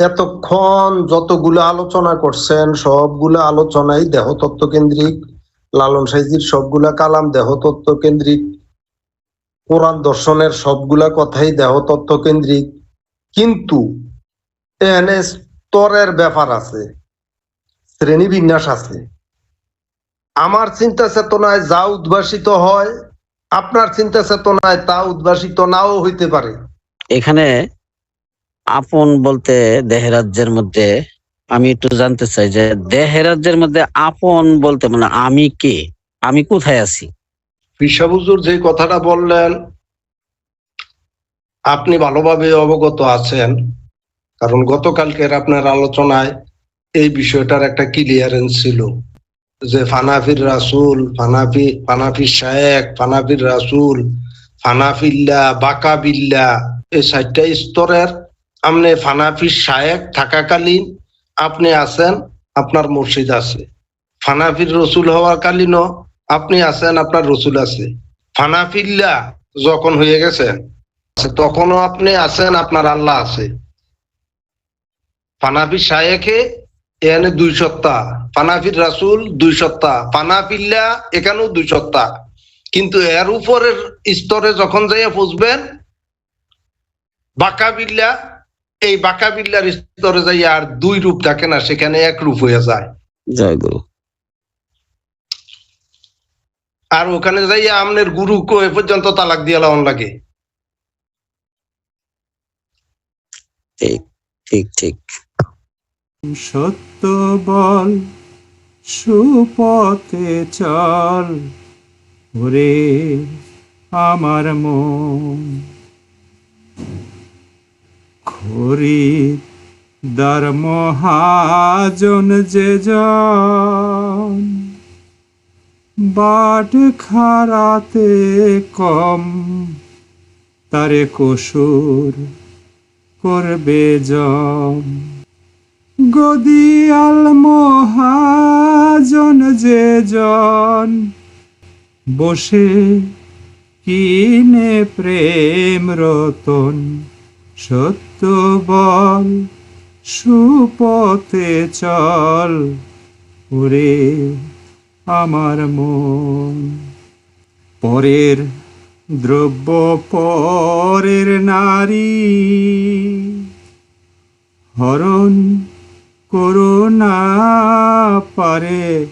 এতক্ষণ যতগুলো আলোচনা করছেন, সবগুলো আলোচনাই দেহতত্ত্ব কেন্দ্রিক, লালন সাইজির সবগুলা কালাম দেহতত্ত্ব কেন্দ্রিক, কোরআন দর্শনের সবগুলা কথাই দেহতত্ত্ব কেন্দ্রিক। কিন্তু এনে স্তরের ব্যাপার আছে শ্রেণি বিন্যাস আছে। আমার চিন্তা চেতনায় যা উদ্ভাসিত হয়, আপনার চিন্তা চেতনায় তা উদ্ভাসিত নাও হইতে পারে। এখানে আপন বলতে দেহরাজ্যের মধ্যে, আমি একটু জানতে চাই যে দেহরাজ্যের মধ্যে আপন বলতে মানে আমি কে? আমি কোথায় আছি? পিসাবুজুর যে কথাটা বললেন, আপনি ভালোভাবে অবগত আছেন, কারণ গতকালকের আপনার আলোচনায় এই বিষয়টার একটা ক্লিয়ারেন্স ছিল যে ফানাফির রাসুল, ফানাফি ফানাফি শায়েক ফানাফির রাসুল, ফানাফিল্লা, বাকাবিল্লা, এই চারটা স্তরের আপনি ফানাফির শায়েক থাকাকালীন আপনি আছেন, আপনার মসজিদ আছে। ফানাফির রসুল হওয়ার কালীনও আপনি আছেন, আপনার রসুল আছে। ফানাফিল্লা যখন হয়ে গেছেন তখনও আপনি আছেন, আপনার আল্লাহ আছে। ফানাফি শায়েখে এখানে দুই সত্তা, ফানাফির রাসুল দুই সত্তা, ফানাফিল্লা এখানেও দুই সত্তা। কিন্তু এর উপরের স্তরে যখন যাইয়া পৌঁছবেন বাকাবিল্লা এই বাকাবিল্লার স্তরে যাইয়া আর দুই রূপ থাকে না সেখানে এক রূপ হয়ে যায়। জয় গুরু। আর ওখানে যাইয়া আমনের গুরু কো এ পর্যন্ত তালাক দিয়ে লাউন লাগে। ঠিক ঠিক ঠিক। সত্য বল সুপথে চল ওরে আমার মন। খরিদার মহাজন যে বাট খারাতে কম তারে কসুর করবে জম গদিয়াল মহাজন যে জন, বসে কিনে প্রেম রতন। সত্য বল, সুপথে চল, ওরে আমার মন। পরের দ্রব্য, পরের নারী, হরণ করোনা পারে,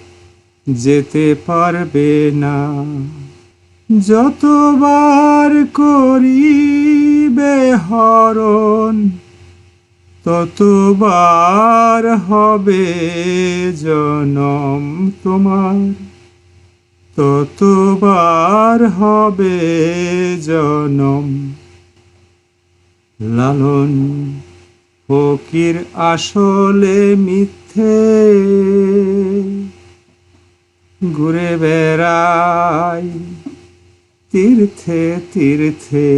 যেতে পারবে না। যতবার করিবে হরণ ততবার হবে জনম তোমার। ততবার হবে জনম লালন ফকির আসলে মিথ্যে। ঘুরে বেড়াই তীর্থে তীর্থে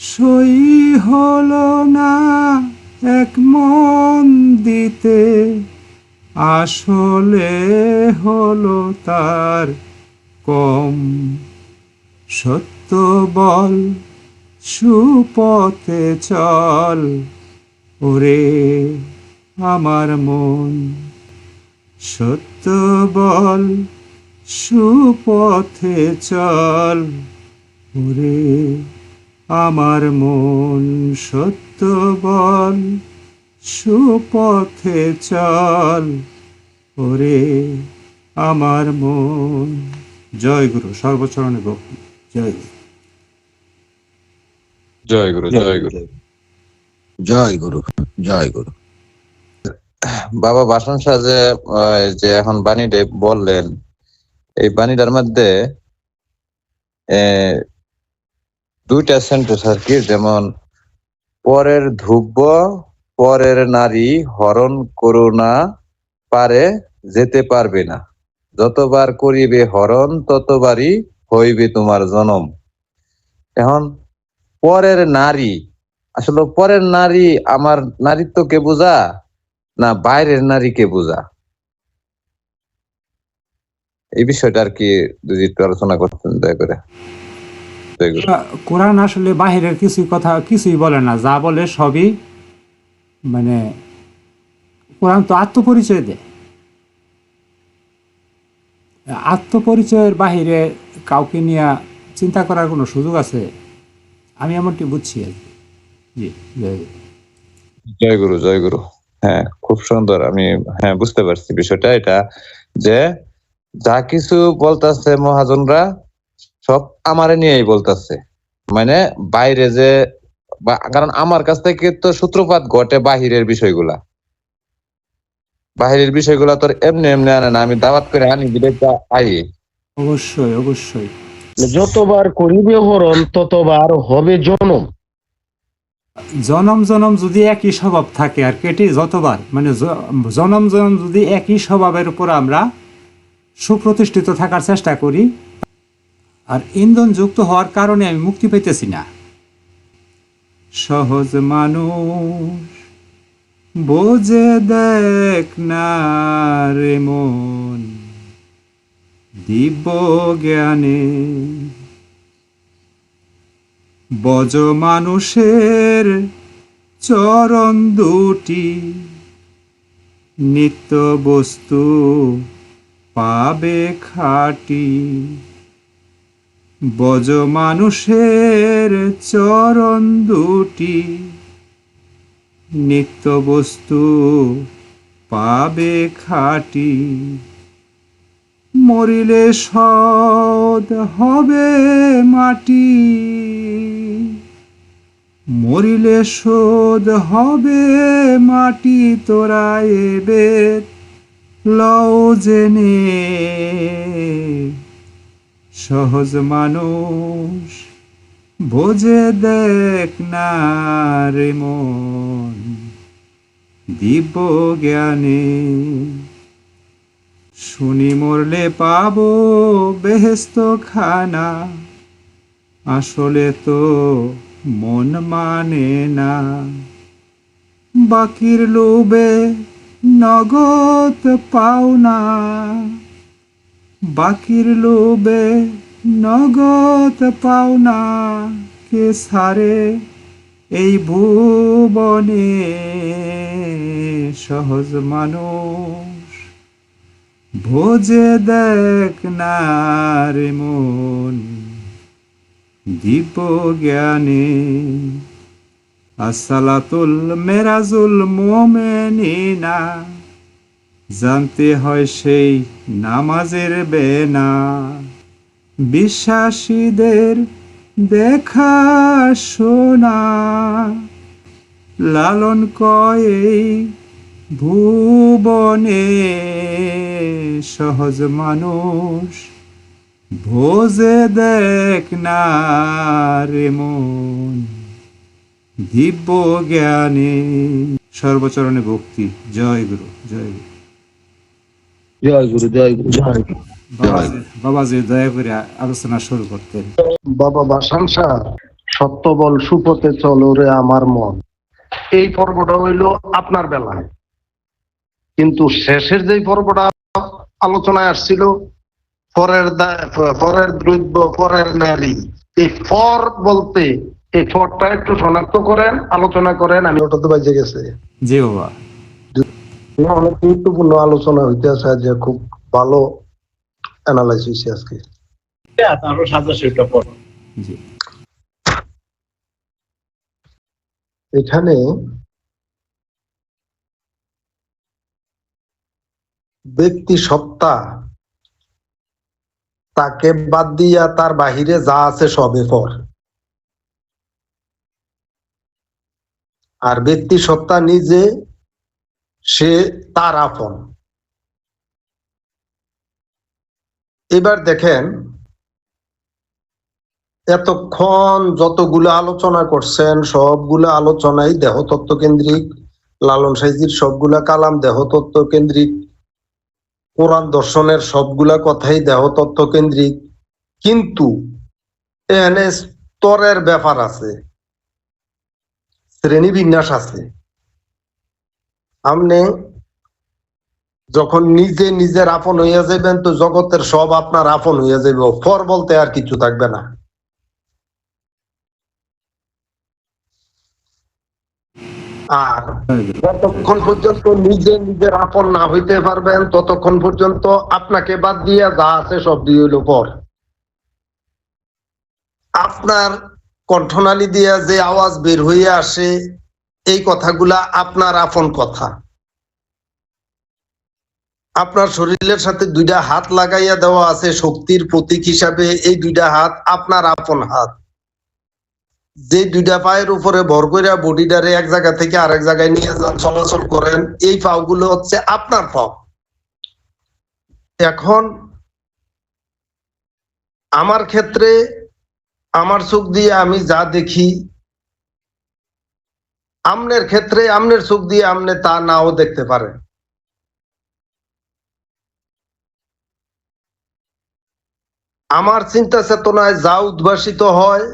সই হল না এক মন দিতে আসলে হলো তার কম। সত্য বল, সুপথে চল, ওরে আমার মন। সত্য বল, সুপথে চল, ওরে আমার মন সত্য বল সুপথে চল। ওরে আমার মন। জয় গুরু সর্বচরণে গোপন জয় গুরু। জয় গুরু জয় গুরু। জয় গুরু জয় গুরু। বাবা বাসন শাহ যে আহ, যে এখন বাণীটা বললেন এই বাণীটার মধ্যে আহ, দুইটা সেন্টেন্স আর কি? যেমন, পরের ধুব্য পরের নারী হরণ করুণা পারে যেতে পারবে না। যতবার করিবে হরণ, ততবারই হইবে তোমার জনম। এখন, পরের নারী আসলে পরের নারী আমার নারীত্বকে বোঝা? না, বাইরের নারীকে বোঝা? এই বিষয়টা আর কি যদি আলোচনা করতেন দয়া করে দয়া করে। কোরআন আসলে বাহিরের কিছু কথা কিছুই বলে না। যা বলে সবই মানে কোরআন তো আত্মপরিচয় দেয়। আত্মপরিচয়ের বাহিরে কাউকে নিয়ে চিন্তা করার কোনো সুযোগ আছে? আমি এমনটি বুঝছি আর জি। জয় গুরু জয় গুরু। হ্যাঁ খুব সুন্দর। আমি হ্যাঁ বুঝতে পারছি বিষয়টা। এটা যে যা কিছু বলতেছে মহাজনরা সব আমারে নিয়েই বলতাছে। মানে বাইরে যে কারণ আমার কাছ থেকে তো সূত্রপাত ঘটে বাহিরের বিষয়গুলা। বাহিরের বিষয়গুলা তোর এমনি এমনি আনে না আমি দাওয়াত করে আনি দিলে আই। অবশ্যই অবশ্যই। যতবার করিবে হরণ ততবার হবে জনম। জনম জনম যদি একই স্বভাব থাকে আর কেটে যতবার মানে জনম জনম যদি একই স্বভাবের উপর আমরা সুপ্রতিষ্ঠিত থাকার চেষ্টা করি আর ইন্ধন যুক্ত হওয়ার কারণে আমি মুক্তি পেতেছি না। সহজ মানুষ, বোঝে দেখ না রে মন, দিব্য জ্ঞানে। বজ মানুষের চরণ দুটি, নিত্য বস্তু পাবে খাটি। বজ মানুষের চরণ দুটি। নিত্য বস্তু পাবে খাটি। মরিলে সদ হবে মাটি। মরিলে শোধ হবে মাটি, তোরা এবে লও জেনে। সহজ মানুষ বোঝে দেখ না রে মন। দিব্য জ্ঞানে শুনি মরলে পাব বেহেস্ত খানা আসলে তো মন মানে না। বাকির লোবে নগদ পাওনা। বাকির লোবে নগদ পাওনা কে সারে? এই ভুবনে সহজ মানুষ ভোজে দেখ না রে মন। দিব্য জ্ঞানে আসসালাতুল মেরাজুল মোমেনিনা জানতে হয় সেই নামাজের বেনা। বিশ্বাসীদের দেখা শোনা। লালন কয়ে ভুবনে, সহজ মানুষ ভোজে দেখ না রে মন। দিব্য জ্ঞানে সর্বচরণে ভক্তি। জয় গুরু জয় গুরু। জয় গুরু জয় গুরু জয় বাবাজি বাবাজি দয়া করে আলোচনা শুরু করতেন বাবা সুপথে চলো রে আমার মন। এই পর্বটা হইল আপনার বেলায় কিন্তু শেষের যে পর্বটা আলোচনায় আসছিল পরের দা- পরের দ্রব্য পরের নারী এই ফর বলতে এই ফরটা একটু শনাক্ত করেন আলোচনা করেন আমি ওটা তো বাজে গেছে। জি বাবা। অনেক গুরুত্বপূর্ণ আলোচনা হইতেছে যে খুব ভালো অ্যানালাইসিস আজকে। জি। এখানে ব্যক্তি সত্তা তাকে বাদ দিয়া তার বাহিরে যা আছে সবে পর আর ব্যক্তি সত্তা নিজে সে তার আপন। এবার দেখেন, এতক্ষণ যতগুলো আলোচনা করছেন, সবগুলো আলোচনাই দেহতত্ত্ব কেন্দ্রিক, লালন সাইজির সবগুলা কালাম দেহতত্ত্ব কেন্দ্রিক, কোরআন দর্শনের সবগুলা কথাই দেহতত্ত্ব কেন্দ্রিক। কিন্তু এনে স্তরের ব্যাপার আছে শ্রেণি বিন্যাস আছে। আপনি যখন নিজে নিজের আপন হইয়া যাবেন তো জগতের সব আপনার আপন হইয়া যাবে ফর বলতে আর কিছু থাকবে না। আর যতক্ষণ পর্যন্ত নিজে নিজের আপন না হইতে পারবেন, ততক্ষণ পর্যন্ত আপনাকে বাদ দিয়ে যা আছে সব দিয়ে হইল পর আপনার কণ্ঠনালী দিয়া যে আওয়াজ বের হইয়া আসে এই কথাগুলা আপনার আপন কথা। আপনার শরীরের সাথে দুইটা হাত লাগাইয়া দেওয়া আছে, শক্তির প্রতীক হিসাবে এই দুইটা হাত আপনার আপন হাত। যে দুইটা পায়ের উপরে ভর কইরা বডিটারে এক জায়গা থেকে আরেক জায়গায় নিয়ে যান, চলাচল করেন, এই পাওগুলো হচ্ছে আপনার পাও। এখন আমার ক্ষেত্রে আমার চোখ দিয়ে আমি যা দেখি আমনের ক্ষেত্রে আমনের চোখ দিয়ে আমনে তা নাও দেখতে পারে। আমার চিন্তা চেতনায় যা উদ্ভাসিত হয়,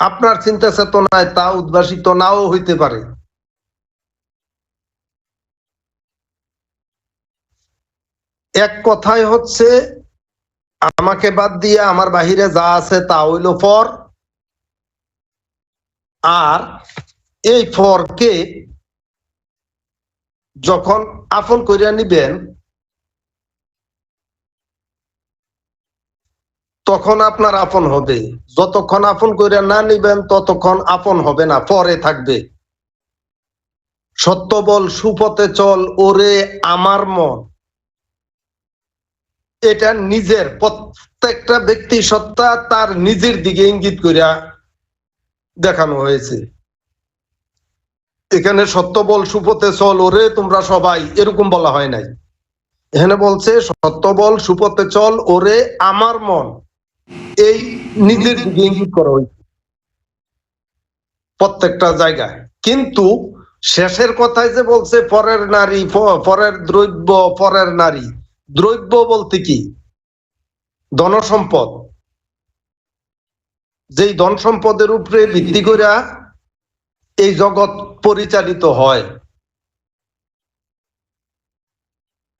আপনার চিন্তা চেতনায় তা উদ্ভাসিত নাও হইতে পারে। এক কথায় হচ্ছে, আমাকে বাদ দিয়ে আমার বাহিরে যা আছে তা হইল ফর। আর এই ফরকে যখন আপন করিয়া নিবেন, তখন আপনার আপন হবে। যতক্ষণ আপন করিয়া না নিবেন, ততক্ষণ আপন হবে না, পরে থাকবে। সত্য বল, সুপথে চল, ওরে আমার মন। এটা নিজের, প্রত্যেকটা ব্যক্তি সত্তা তার নিজের দিকে ইঙ্গিত করিয়া দেখানো হয়েছে। এখানে সত্য বল, সুপথে চল, ওরে তোমরা সবাই, এরকম বলা হয় নাই। এখানে বলছে, সত্য বল, সুপথে চল, ওরে আমার মন। এই নিজের দিকে ইঙ্গিত করা হয়েছে। প্রত্যেকটা জায়গায়। কিন্তু শেষের কথায় যে বলছে, পরের নারী পরের দ্রব্য, পরের নারী। দ্রব্য বলতে কি? ধনসম্পদ। যেই ধন সম্পদের উপরে ভিত্তি করে এই জগৎ পরিচালিত হয়।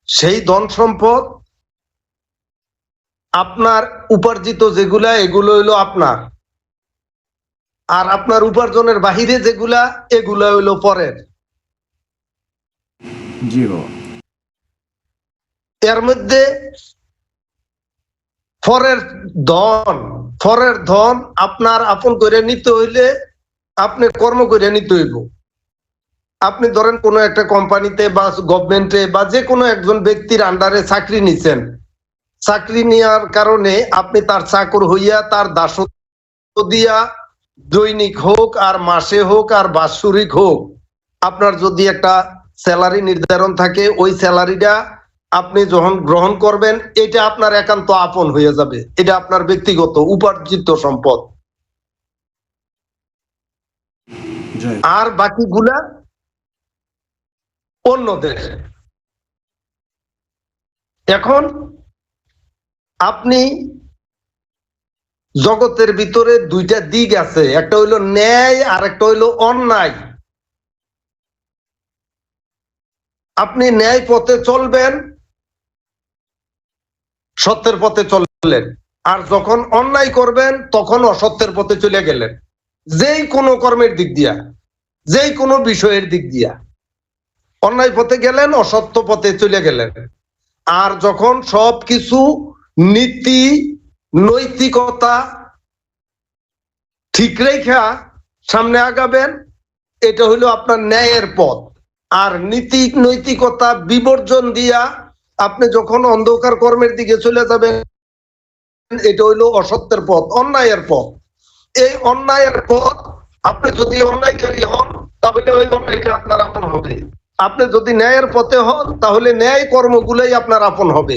সেই ধন সম্পদ আপনার উপার্জিত যেগুলা এগুলো হইল আপনার। আর আপনার উপার্জনের বাহিরে যেগুলা এগুলা হইল পরের। এর মধ্যে ফরের ধন ফরের ধন আপনার আপন করে নিতে হইলে আপনি কর্ম করে নিতে হইব। আপনি ধরেন কোনো একটা কোম্পানিতে বা গভর্নমেন্টে বা যে কোনো একজন ব্যক্তির আন্ডারে চাকরি নিছেন। চাকরি নেওয়ার কারণে আপনি তার চাকর হইয়া তার দাসত্ব দিয়া দৈনিক হোক আর মাসে হোক আর বাৎসরিক হোক, আপনার যদি একটা স্যালারি নির্ধারণ থাকে, ওই স্যালারিটা আপনি যখন গ্রহণ করবেন, এটা আপনার একান্ত আপন হয়ে যাবে। এটা আপনার ব্যক্তিগত, উপার্জিত সম্পদ জয় আর বাকিগুলা অন্যদের। এখন আপনি জগতের ভিতরে দুইটা দিক আছে, একটা হইল ন্যায় আর একটা হইল অন্যায়। আপনি ন্যায় পথে চলবেন, সত্যের পথে চললেন। আর যখন অন্যায় করবেন, তখন অসত্যের পথে চলে গেলেন। যেই কোনো কর্মের দিক দিয়া, যেই কোনো বিষয়ের দিক দিয়া। অন্যায় পথে গেলেন, অসত্য পথে চলে গেলেন। আর যখন সব কিছু নীতি, নৈতিকতা ঠিক রেখা সামনে আগাবেন, এটা হলো আপনার ন্যায়ের পথ। আর নীতি, নৈতিকতা বিবর্জন দিয়া আপনি যখন অন্ধকার কর্মের দিকে চলে যাবেন, এটা হইল অসত্যের পথ, অন্যায়ের পথ। এই অন্যায়ের পথ আপনি যদি অন্যায়কারী হন তাহলে ওই অন্যায়টা আপনার আপন হবে। আপনি যদি ন্যায়ের পথে হন তাহলে ন্যায় কর্মগুলোই আপনার আপন হবে।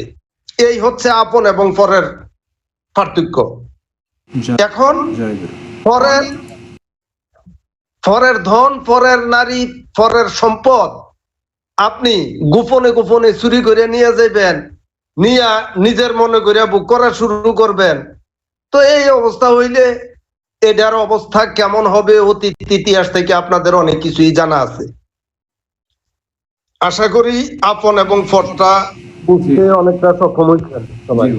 এই হচ্ছে আপন এবং পরের পার্থক্য। এখন পরের পরের ধন পরের নারী পরের সম্পদ আপনি গোপনে গোপনে চুরি করে নিয়ে যাবেন নিয়া নিজের মনে করে বুক করা শুরু করবেন। তো এই অবস্থা হইলে এটার অবস্থা কেমন হবে অতীত ইতিহাস থেকে আপনাদের অনেক কিছুই জানা আছে। আশা করি আপন এবং ফটটা বুঝতে অনেকটা সক্ষম হয়েছেন সবাই।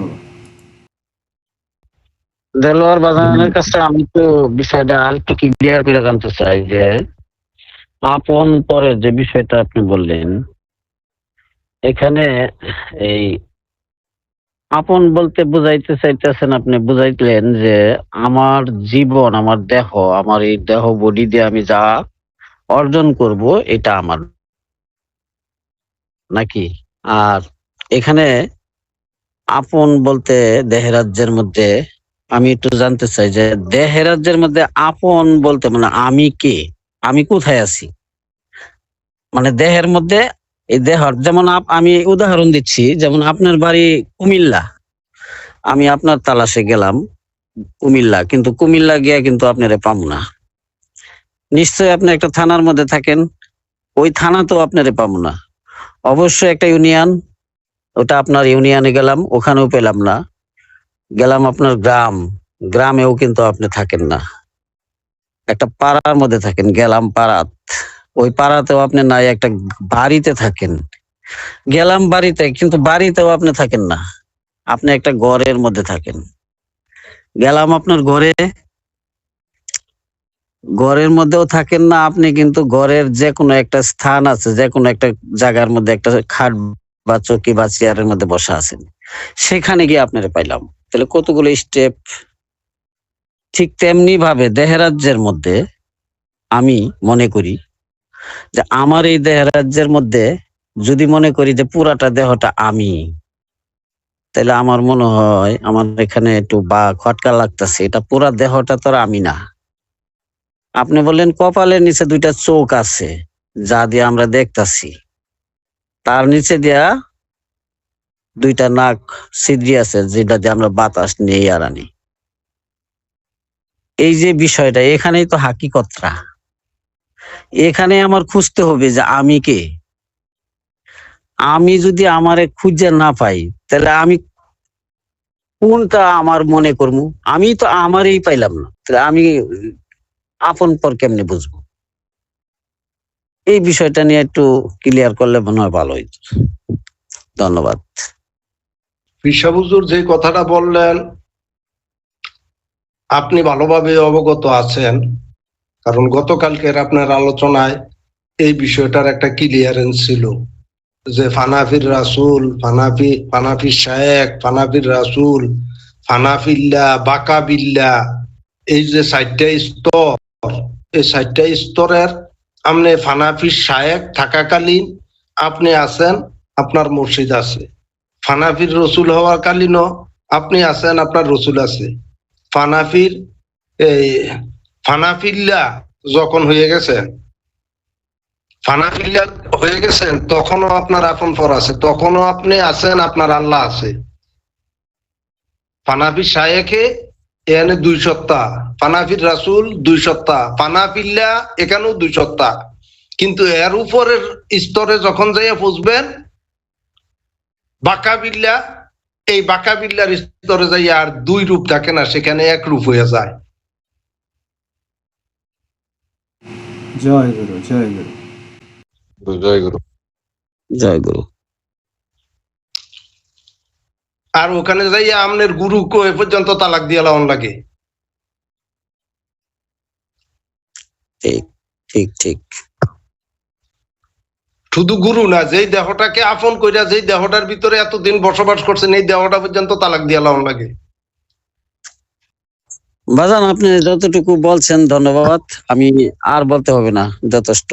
দেলোয়ার বাজানের কাছে আমি তো বিষয়টা আর একটু ক্লিয়ার করে জানতে চাই যে আপন পরের যে বিষয়টা আপনি বললেন এখানে এই আপন বলতে বুঝাইতে চাইতেছেন আপনি, বুঝাইলেন যে আমার জীবন, আমার দেহ, আমার এই দেহ বডি দিয়ে আমি যা অর্জন করব, এটা আমার। নাকি? আর এখানে আপন বলতে দেহরাজ্যের মধ্যে আমি একটু জানতে চাই যে দেহরাজ্যের মধ্যে আপন বলতে মানে আমি কে? আমি কোথায় আছি? মানে দেহের মধ্যে এই দেহ যেমন আমি উদাহরণ দিচ্ছি, যেমন আপনার বাড়ি কুমিল্লা। আমি আপনার তালাশে গেলাম কুমিল্লা, কিন্তু কুমিল্লা গিয়া কিন্তু আপনারে পাবো না। নিশ্চয়ই আপনি একটা থানার মধ্যে থাকেন, ওই থানা তো আপনারে পাবো না। অবশ্যই একটা ইউনিয়ন, ওটা আপনার ইউনিয়নে গেলাম, ওখানেও পেলাম না। গেলাম আপনার গ্রাম, গ্রামেও কিন্তু আপনি থাকেন না। একটা পাড়ার মধ্যে থাকেন, গেলাম পাড়াত। ওই পাড়াতেও আপনি নাই, একটা বাড়িতে থাকেন। গেলাম বাড়িতে, কিন্তু বাড়িতেও আপনি থাকেন না। আপনি একটা ঘরের মধ্যে থাকেন। গেলাম আপনার ঘরে। ঘরের মধ্যেও থাকেন না, আপনি কিন্তু ঘরের যে কোনো একটা স্থান আছে যে কোনো একটা জায়গার মধ্যে একটা খাট বা চৌকি বা চেয়ারের মধ্যে বসা আছেন। সেখানে গিয়ে আপনারা পাইলাম। তাহলে কতগুলো স্টেপ ঠিক তেমনি ভাবে দেহরাজ্যের মধ্যে আমি মনে করি যে আমার এই দেহরাজ্যের মধ্যে যদি মনে করি যে পুরাটা দেহটা আমি, তাহলে আমার মনে হয় আমার এখানে একটু বা খটকা লাগতেছে। এটা পুরা দেহটা তো আমি না। আপনি বললেন কপালের নিচে দুইটা চোখ আছে, যা দিয়ে আমরা দেখতাছি। তার নিচে দিয়া দুইটা নাক ছিদ্রি আছে, যেটা দিয়ে আমরা বাতাস নেই আর আনি। এই যে বিষয়টা, এখানেই তো হাকিকতরা। এখানে আমার খুঁজতে হবে যে আমি কে। আমি যদি আমারে খুঁজে না পাই, তাহলে আমি কোনটা আমার মনে করব? আমি তো আমারই পাইলাম না, তাহলে আমি আপন পর কেমনে বুঝব? এই বিষয়টা নিয়ে একটু ক্লিয়ার করলে মনে হয় ভালো হইতো। ধন্যবাদ। পিসাবুজুর যে কথাটা বললেন, আপনি ভালোভাবে অবগত আছেন। কারণ গতকালকের আপনার আলোচনায় এই বিষয়টার একটা ক্লিয়ারেন্স ছিল যে ফানাফির রাসুল, ফানাফি ফানাফি শায়েক ফানাফির রাসুল, ফানাফিল্লা, বাকাবিল্লা, এই যে চারটা স্তর, এই চারটা স্তরের আপনি ফানাফি শায়েক থাকাকালীন আপনি আছেন, আপনার মসজিদ আছে। ফানাফির রসুল হওয়ার কালীনও আপনি আছেন, আপনার রসুল আছে। ফানাফির এই ফানাফিল্লা যখন হয়ে গেছেন ফানাফিল্লা হয়ে গেছেন তখনও আপনার আপন পর আছে, তখনও আপনি আছেন, আপনার আল্লাহ আছে। ফানাফি শায়েখে এখানে দুই সত্তা, ফানাফির রাসুল দুই সত্তা, ফানাফিল্লা এখানেও দুই সত্তা। কিন্তু এর উপরের স্তরে যখন যাইয়া পৌঁছবেন বাকাবিল্লা, এই বাকাবিল্লার স্তরে যাই আর দুই রূপ থাকে না, সেখানে এক রূপ হয়ে যায়। জয় গুরু জয় গুরু। জয় গুরু জয় গুরু আর ওখানে যাইয়া আমনের গুরু কো এ পর্যন্ত তালাক দিয়ে লাউন লাগে। ঠিক ঠিক ঠিক। শুধু গুরু না যেই দেহটাকে আপন কইরা যেই দেহটার ভিতরে এতদিন বসবাস করছেন এই দেহটা পর্যন্ত তালাক দিয়ে লাউন লাগে। বাজান আপনি যতটুকু বলছেন ধন্যবাদ। আমি আর বলতে হবে না যথেষ্ট।